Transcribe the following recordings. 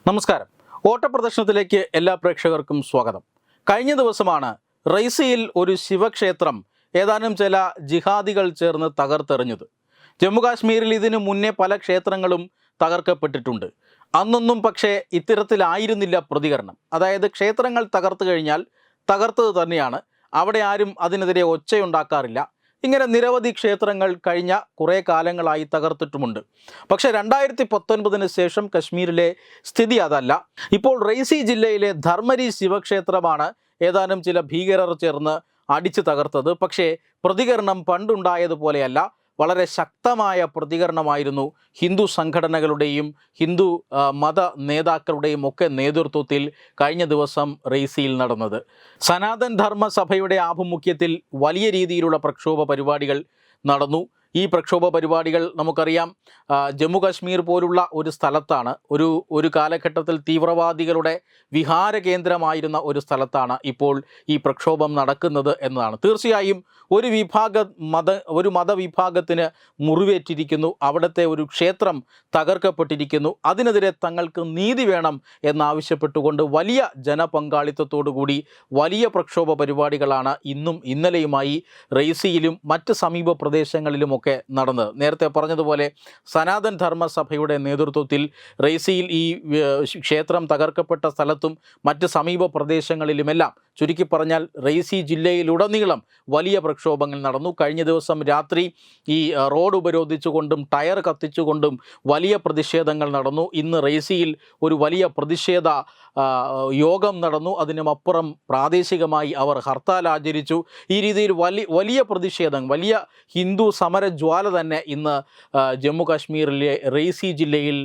നമസ്കാരം. ഓട്ടപ്രദർശനത്തിലേക്ക് എല്ലാ പ്രേക്ഷകർക്കും സ്വാഗതം. കഴിഞ്ഞ ദിവസമാണ് റൈസിയിൽ ഒരു ശിവക്ഷേത്രം ഏതാനും ചില ജിഹാദികൾ ചേർന്ന് തകർത്തെറിഞ്ഞത്. ജമ്മുകാശ്മീരിൽ ഇതിനു മുന്നേ പല ക്ഷേത്രങ്ങളും തകർക്കപ്പെട്ടിട്ടുണ്ട്. അന്നൊന്നും പക്ഷേ ഇത്തരത്തിലായിരുന്നില്ല പ്രതികരണം. അതായത് ക്ഷേത്രങ്ങൾ തകർത്തു കഴിഞ്ഞാൽ തകർത്തത് തന്നെയാണ്. അവിടെ ആരും അതിനെതിരെ ഒച്ചയുണ്ടാക്കാറില്ല. ഇങ്ങനെ നിരവധി ക്ഷേത്രങ്ങൾ കഴിഞ്ഞ കുറേ കാലങ്ങളായി തകർത്തിട്ടുമുണ്ട്. പക്ഷെ രണ്ടായിരത്തി പത്തൊൻപതിന് ശേഷം കശ്മീരിലെ സ്ഥിതി അതല്ല. ഇപ്പോൾ റെയ്സി ജില്ലയിലെ ധർമ്മരി ശിവക്ഷേത്രമാണ് ഏതാനും ചില ഭീകരർ ചേർന്ന് അടിച്ചു തകർത്തത്. പക്ഷേ പ്രതികരണം പണ്ടുണ്ടായതുപോലെയല്ല. വളരെ ശക്തമായ പ്രതികരണമായിരുന്നു ഹിന്ദു സംഘടനകളുടെയും ഹിന്ദു മത നേതാക്കളുടെയും ഒക്കെ നേതൃത്വത്തിൽ കഴിഞ്ഞ ദിവസം റെയ്സിയിൽ നടന്നത്. സനാതൻ ധർമ്മ സഭയുടെ ആഭിമുഖ്യത്തിൽ വലിയ രീതിയിലുള്ള പ്രക്ഷോഭ പരിപാടികൾ നടന്നു. ഈ പ്രക്ഷോഭ പരിപാടികൾ നമുക്കറിയാം. ജമ്മു കാശ്മീർ പോലുള്ള ഒരു സ്ഥലത്താണ് ഒരു ഒരു കാലഘട്ടത്തിൽ തീവ്രവാദികളുടെ വിഹാര കേന്ദ്രമായിരുന്ന ഒരു സ്ഥലത്താണ് ഇപ്പോൾ ഈ പ്രക്ഷോഭം നടക്കുന്നത് എന്നതാണ്. തീർച്ചയായും ഒരു വിഭാഗ മത ഒരു മതവിഭാഗത്തിന് മുറിവേറ്റിരിക്കുന്നു അവിടുത്തെ ഒരു ക്ഷേത്രം തകർക്കപ്പെട്ടിരിക്കുന്നു അതിനെതിരെ തങ്ങൾക്ക് നീതി വേണം എന്നാവശ്യപ്പെട്ടുകൊണ്ട് വലിയ ജനപങ്കാളിത്തത്തോടുകൂടി വലിയ പ്രക്ഷോഭ പരിപാടികളാണ് ഇന്നും ഇന്നലെയുമായി റെയ്സിയിലും മറ്റ് സമീപ പ്രദേശങ്ങളിലുമൊക്കെ നടന്നത്. നേരത്തെ പറഞ്ഞതുപോലെ സനാതൻ ധർമ്മസഭയുടെ നേതൃത്വത്തിൽ റേസിയിൽ ഈ ക്ഷേത്രം തകർക്കപ്പെട്ട സ്ഥലത്തും മറ്റ് സമീപ പ്രദേശങ്ങളിലുമെല്ലാം ചുരുക്കി പറഞ്ഞാൽ റെയ്സി ജില്ലയിലുടനീളം വലിയ പ്രക്ഷോഭങ്ങൾ നടന്നു. കഴിഞ്ഞ ദിവസം രാത്രി ഈ റോഡ് ഉപരോധിച്ചുകൊണ്ടും ടയർ കത്തിച്ചുകൊണ്ടും വലിയ പ്രതിഷേധങ്ങൾ നടന്നു. ഇന്ന് റെയ്സിയിൽ ഒരു വലിയ പ്രതിഷേധ യോഗം നടന്നു. അതിനുമപ്പുറം പ്രാദേശികമായി അവർ ഹർത്താൽ ആചരിച്ചു. ഈ രീതിയിൽ വലിയ വലിയ പ്രതിഷേധം വലിയ ഹിന്ദു സമരജ്വാല തന്നെ ഇന്ന് ജമ്മു കാശ്മീരിലെ റെയ്സി ജില്ലയിൽ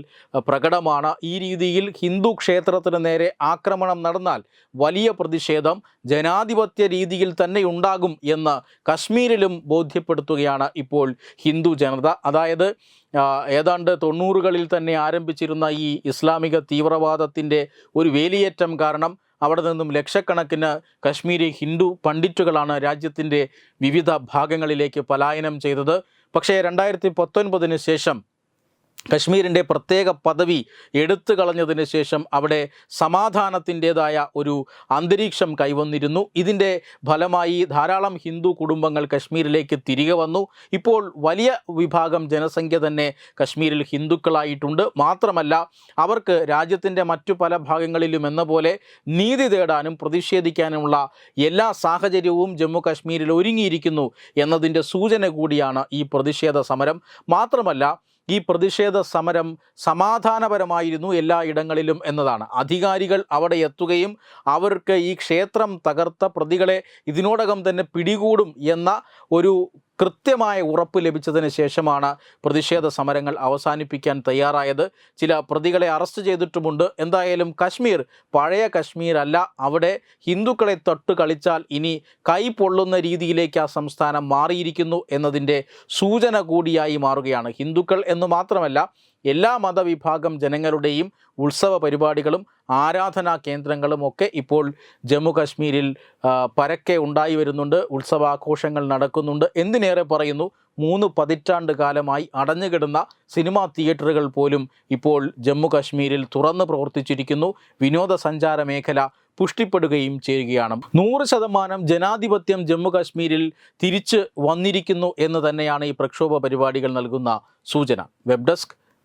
പ്രകടമാണ്. ഈ രീതിയിൽ ഹിന്ദു ക്ഷേത്രത്തിന് നേരെ ആക്രമണം നടന്നാൽ വലിയ പ്രതിഷേധം. ജനാധിപത്യ രീതിയിൽ തന്നെ ഉണ്ടാകും എന്ന് കശ്മീരിലും ബോധ്യപ്പെടുത്തുകയാണ് ഇപ്പോൾ ഹിന്ദു ജനത. അതായത് ഏതാണ്ട് തൊണ്ണൂറുകളിൽ തന്നെ ആരംഭിച്ചിരുന്ന ഈ ഇസ്ലാമിക തീവ്രവാദത്തിന്റെ ഒരു വേലിയേറ്റം കാരണം അവിടെ നിന്നും ലക്ഷക്കണക്കിന് കശ്മീരി ഹിന്ദു പണ്ഡിറ്റുകളാണ് രാജ്യത്തിന്റെ വിവിധ ഭാഗങ്ങളിലേക്ക് പലായനം ചെയ്തത്. പക്ഷേ രണ്ടായിരത്തി പത്തൊൻപതിന് ശേഷം കശ്മീരിന്റെ പ്രത്യേക പദവി എടുത്തു കളഞ്ഞതിന് ശേഷം അവിടെ സമാധാനത്തിന്റേതായ ഒരു അന്തരീക്ഷം കൈവന്നിരുന്നു. ഇതിന്റെ ഫലമായി ധാരാളം ഹിന്ദു കുടുംബങ്ങൾ കശ്മീരിലേക്ക് തിരികെ വന്നു. ഇപ്പോൾ വലിയ വിഭാഗം ജനസംഖ്യ തന്നെ കശ്മീരിൽ ഹിന്ദുക്കളായിട്ടുണ്ട്. മാത്രമല്ല അവർക്ക് രാജ്യത്തിന്റെ മറ്റു പല ഭാഗങ്ങളിലും എന്ന പോലെ നീതി തേടാനും പ്രതിഷേധിക്കാനുമുള്ള എല്ലാ സാഹചര്യവും ജമ്മു കശ്മീരിൽ ഒരുങ്ങിയിരിക്കുന്നു എന്നതിന്റെ സൂചന കൂടിയാണ് ഈ പ്രതിഷേധ സമരം. മാത്രമല്ല ഈ പ്രതിഷേധ സമരം സമാധാനപരമായിരുന്നു എല്ലാ ഇടങ്ങളിലും എന്നതാണ്. അധികാരികൾ അവിടെ എത്തുകയും അവർക്ക് ഈ ക്ഷേത്രം തകർത്ത പ്രതികളെ ഇതിനോടകം തന്നെ പിടികൂടും എന്ന ഒരു കൃത്യമായ ഉറപ്പ് ലഭിച്ചതിന് ശേഷമാണ് പ്രതിഷേധ സമരങ്ങൾ അവസാനിപ്പിക്കാൻ തയ്യാറായത്. ചില പ്രതികളെ അറസ്റ്റ് ചെയ്തിട്ടുമുണ്ട്. എന്തായാലും കശ്മീർ പഴയ കശ്മീർ അല്ല അവിടെ ഹിന്ദുക്കളെ തൊട്ട് കളിച്ചാൽ ഇനി കൈ പൊള്ളുന്ന രീതിയിലേക്ക് ആ സംസ്ഥാനം മാറിയിരിക്കുന്നു എന്നതിന്റെ സൂചന കൂടിയായി മാറുകയാണ്. ഹിന്ദുക്കൾ എന്ന് മാത്രമല്ല എല്ലാ മതവിഭാഗം ജനങ്ങളുടെയും ഉത്സവ പരിപാടികളും ആരാധനാ കേന്ദ്രങ്ങളും ഒക്കെ ഇപ്പോൾ ജമ്മു കാശ്മീരിൽ പരക്കെ ഉണ്ടായി വരുന്നുണ്ട്. ഉത്സവാഘോഷങ്ങൾ നടക്കുന്നുണ്ട്. എന്തിനേറെ പറയുന്നു? മൂന്ന് പതിറ്റാണ്ട് കാലമായി അടഞ്ഞുകിടന്ന സിനിമാ തിയേറ്ററുകൾ പോലും ഇപ്പോൾ ജമ്മു കാശ്മീരിൽ തുറന്നു പ്രവർത്തിച്ചിരിക്കുന്നു. വിനോദസഞ്ചാര മേഖല പുഷ്ടിപ്പെടുകയും ചെയ്യുകയാണ്. നൂറ് ശതമാനം ജനാധിപത്യം ജമ്മു കാശ്മീരിൽ തിരിച്ച് വന്നിരിക്കുന്നു എന്ന് തന്നെയാണ് ഈ പ്രക്ഷോഭ പരിപാടികൾ നൽകുന്ന സൂചന. Web desk